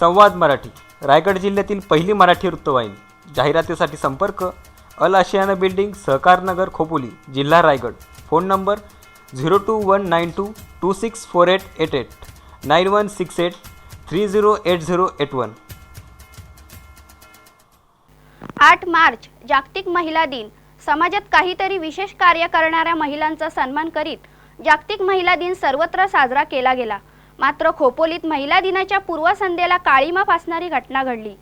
संवाद मराठी. रायगड जिल्ह्यातील पहिली मराठी वृत्तवाहिनी. जाहिरातीसाठी संपर्क अल आशियाना बिल्डिंग सहकार नगर खोपोली जिल्हा Raigad. Phone number zero two one nine two two six four eight eight eight. Nine one six eight three zero eight zero eight one. आठ मार्च जागतिक महिला दिन. समाजात काहीतरी विशेष कार्य करणाऱ्या महिलांचा सन्मान करीत जागतिक महिला दिन सर्वत्र साजरा केला गेला. मात्र खोपोलीत महिला दिनाच्या पूर्वसंध्येला काळीमा फासणारी घटना घडली.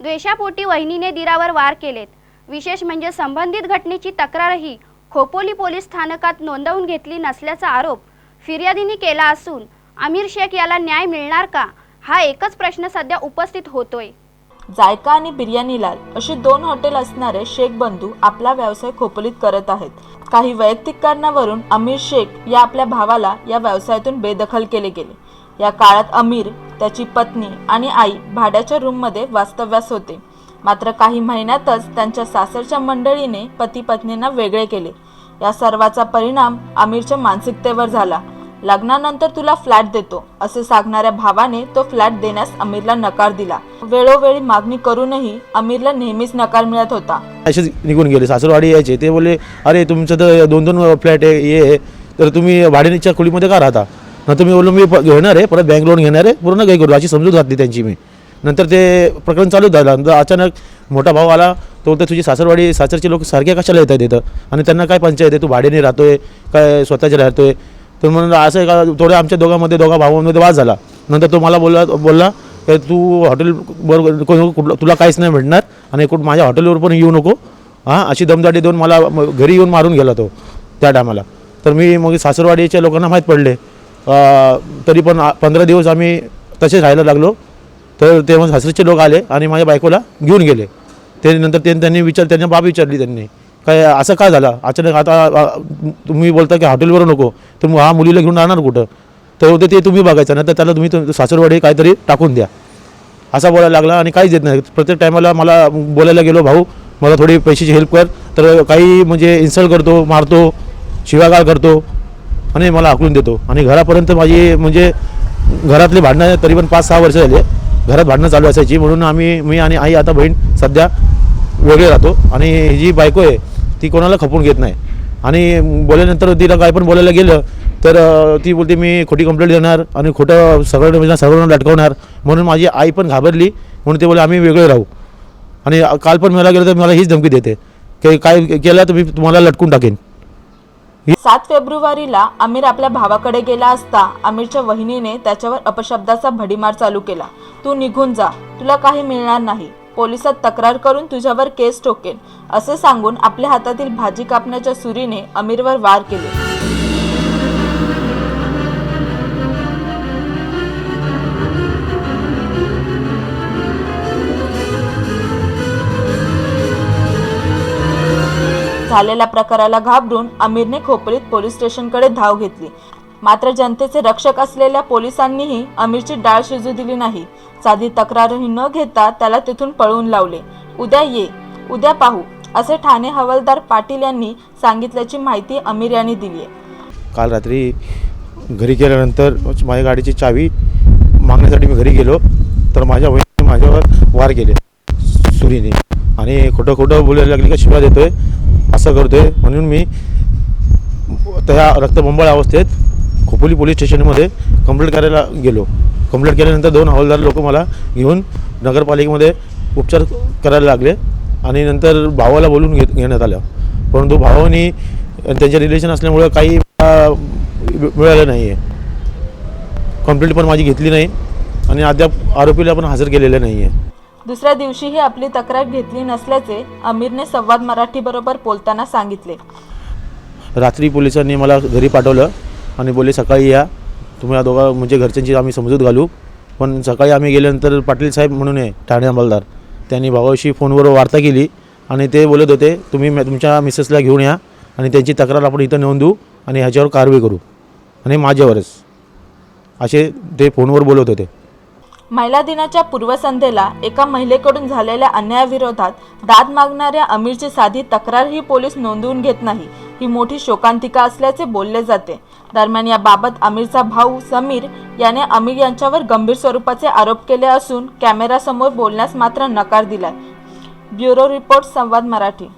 द्वेषापोटी वहिनीने दिरावर वार केलेत. विशेष म्हणजे संबंधित घटनेची तक्रारही खोपोली पोलीस स्थानकात नोंदवून घेतली नसल्याचा आरोप फिर्यादींनी केला असून आमिर शेख याला न्याय मिळणार का? हा एकच प्रश्न सध्या उपस्थित होतोय. जायका आणि बिर्याणी लाल अशी दोन हॉटेल असणारे शेख बंधू आपला व्यवसाय खोपलीत करत आहेत. काही वैयक्तिक कारणावरून अमीर शेख या आपल्या भावाला या व्यवसायातून बेदखल केले गेले. या काळात अमीर त्याची पत्नी आणि आई भाड्याच्या रूममध्ये वास्तव्यास होते. मात्र काही महिन्यातच त्यांच्या सासरच्या मंडळीने पती पत्नींना वेगळे केले. या सर्वाचा परिणाम आमिरच्या मानसिकतेवर झाला. लग्नानंतर तुला फ्लॅट देतो असे सांगणाऱ्या भावाने तो फ्लॅट देण्यास अमीरला नकार दिला. वेळोवेळी मागणी करूनही अमीरला नेहमीच नकार मिळत होता. असेच निघून गेले सासरवाडी यायचे ते बोलले अरे तुमचं तर दोन दोन फ्लॅट हे आहे. तर तुम्ही भाड्याच्या खोलीमध्ये का राहता? नंतर मी बोललो मी घेणार आहे परत बँक लोन घेणार आहे पूर्ण काही करू अशी समजूत घातली त्यांची मी. नंतर ते प्रकरण चालू झालं नंतर अचानक मोठा भाऊ आला तो बोलतो तुझी सासरवाडी सासरचे लोक सारखे कशाला येतात तिथं आणि त्यांना काय पंचायत आहे? तू भाड्याने राहतोय काय स्वतःचे राहतोय? तर म्हणून असं आहे का? थोडं आमच्या दोघांमध्ये दोघा भावांमध्ये वाद झाला. नंतर तो मला बोलला बोलला की तू हॉटेल बरोबर कुठलं तुला काहीच नाही भेटणार आणि कुठं माझ्या हॉटेलवर पण येऊ नको. हां अशी दमदाटी देऊन मला घरी येऊन मारून गेला तो त्या टायमाला. तर मी मग सासरवाडीच्या लोकांना माहीत पडले. तरी पण पंधरा दिवस आम्ही तसेच राहायला लागलो. तर तेव्हा सासरीचे लोक आले आणि माझ्या बायकोला घेऊन गेले. ते नंतर ते त्यांनी विचार त्यांना बाब विचारली त्यांनी. काय असं का झालं? अचानक आता तुम्ही बोलता की हॉटेलवर नको. तर हा मुलीला घेऊन राहणार कुठं? तर होते ते तुम्ही बघायचं. नाही तर त्याला तुम्ही सासरवाडी काहीतरी टाकून द्या. असा बोलायला लागला आणि काहीच देत नाही. प्रत्येक टायमाला मला बोलायला गेलो भाऊ मला थोडी पैशाची हेल्प कर. तर काही म्हणजे इन्सल्ट करतो मारतो शिवागाळ करतो. आणि मला आकळून देतो. आणि घरापर्यंत माझी म्हणजे घरातली भांडणं तरी पण पाच सहा वर्ष झाली घरात भांडणं चालू असायची. म्हणून आम्ही मी आणि आई आता बहीण सध्या वेगळे राहतो. आणि ही जी बायको आहे ती कोणाला खपून घेत नाही. आणि बोलल्यानंतर तिला काय पण बोलायला गेलं तर ती बोलते मी खोटी कंप्लेंट देणार आणि खोटं सगळं म्हणजे सर्वांना लटकवणार. म्हणून माझी आई पण घाबरली. म्हणून ते बोले आम्ही वेगळे राहू. आणि काल पण मला गेलं तर मला हीच धमकी देते. की काय केलं तर मी तुम्हाला लटकून टाकेन. सात फेब्रुवारीला आमिर आपल्या भावाकडे गेला असता आमिरच्या वहिनीने त्याच्यावर अपशब्दाचा भडीमार चालू केला. तू निघून जा. तुला काही मिळणार नाही. पोलिसात तक्रार करून तुझ्यावर केस ठोकेन असे सांगून आपल्या हातातील भाजी कापण्याच्या सुरीने आमिरवर वार केले. झालेल्या प्रकाराला घाबरून आमिरने खोपलीत पोलीस स्टेशनकडे धाव घेतली. मात्र जनतेचे रक्षक असलेल्या पोलिसांनीही आमिरची डाळ शिजू दिली नाही. साधी तक्रारही न घेता त्याला तिथून पळवून लावले. उद्या ये उद्या पाहू असे ठाणे हवालदार पाटील यांनी सांगितल्याची माहिती आमिर यांनी दिली आहे. काल रात्री घरी गेल्यानंतर माझ्या गाडीची चावी मागण्यासाठी मी घरी गेलो तर माझ्या वहिनी माझ्यावर वार गेले सुरीने. आणि खोटं खोटं बोलायला लागली का? शिवा देतोय. असं करतोय म्हणून मी त्या रक्तबंबाळ अवस्थेत खोपोली पोलीस स्टेशनमध्ये कंप्लेंट करायला गेलो. कंप्लेंट केल्यानंतर दोन हवालदार लोक मला घेऊन नगरपालिकेमध्ये उपचार करायला लागले आणि नंतर भावाला बोलून घेत घेण्यात आलं. परंतु भावानी त्यांचे रिलेशन असल्यामुळं काही मिळालं नाही आहे कंप्लेंट पण माझी घेतली नाही आणि अद्याप आरोपीला पण हजर केलेलं नाही आहे दुसऱ्या दिवशीही आपली तक्रार घेतली नसल्याचे आमिरने संवाद मराठी बरोबर बोलताना सांगितले. रात्री पोलिसांनी मला घरी पाठवलं आणि बोलले सकाळी या. तुम्ही या दोघा म्हणजे घरच्यांची आम्ही समजूत घालू. पण सकाळी आम्ही गेल्यानंतर पाटील साहेब म्हणून आहे ठाणे अंमलदार त्यांनी भावाशी फोनवर वार्ता केली आणि ते बोलत होते तुम्ही म- तुमच्या मिसेसला घेऊन या आणि त्यांची तक्रार आपण इथं नोंदवू आणि ह्याच्यावर कारवाई करू. आणि माझ्यावरच. असे ते फोनवर बोलत होते. महिला दिनाच्या पूर्वसंध्येला एका महिलेकडून झालेल्या अन्यायाविरोधात दाद मागणाऱ्या अमीरची साधी तक्रारही पोलीस नोंदवून घेत नाही. ही मोठी शोकांतिका असल्याचे बोलले जाते. दरम्यान याबाबत आमिरचा भाऊ समीर याने आमिर यांच्यावर गंभीर स्वरूपाचे आरोप केले असून कॅमेरासमोर बोलण्यास मात्र नकार दिलाय. ब्युरो रिपोर्ट संवाद मराठी.